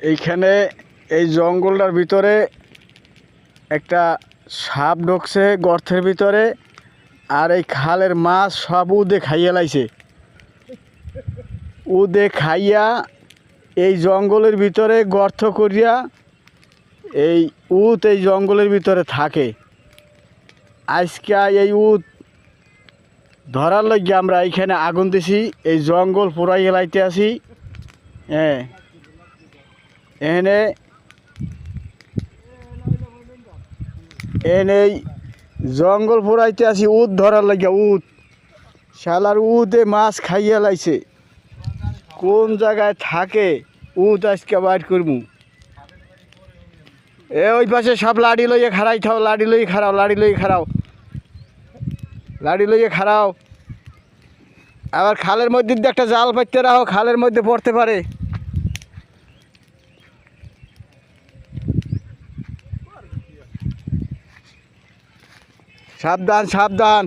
এইখানে এই জঙ্গলটার ভিতরে একটা সাপ ঢুকছে গর্তের ভিতরে, আর এই খালের মাছ সব উদে খাইয়ে লাইছে। উদে খাইয়া এই জঙ্গলের ভিতরে গর্ত করিয়া এই উত এই জঙ্গলের ভিতরে থাকে। আজকে এই উত ধরার লাগিয়ে আমরা এইখানে আগুন দিছি, এই জঙ্গল পুরাই এলাইতে আসি হ্যাঁ। এখানে এনে জঙ্গল পুরাইতে আসি উদ ধরার লাগিয়া উদ শালার উদে মাছ খাইয়া লাইছে। কোন জায়গায় থাকে উদ আজকে বাইর করব এ ওই পাশে সব লাড়ি লইয়ে খাড়াই থাও, লাড়ি লইয়ে খাড়াও, লাড়ি লইয়ে খাড়াও। লাড়ি লইয়ে খাড়াও। আবার খালের মধ্যে একটা জাল পাইতে রাখো, খালের মধ্যে পড়তে পারে। সাবধান সাবধান।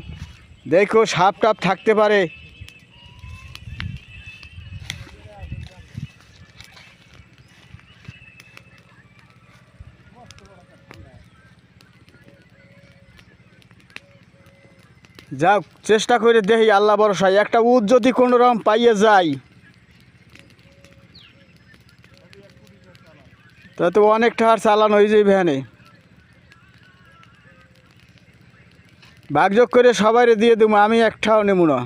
দেখো সাপ টাপ থাকতে পারে। যাক চেষ্টা করে দেখি, আল্লাহ ভরসায়। একটা উদ যদি কোনো রকম পাইয়ে যায় তাতে অনেকটা আর চালান হয়ে যায় ভ্যানে বাগযোগ করে সবাই দিয়ে দেবো আমি একটাও নেব না।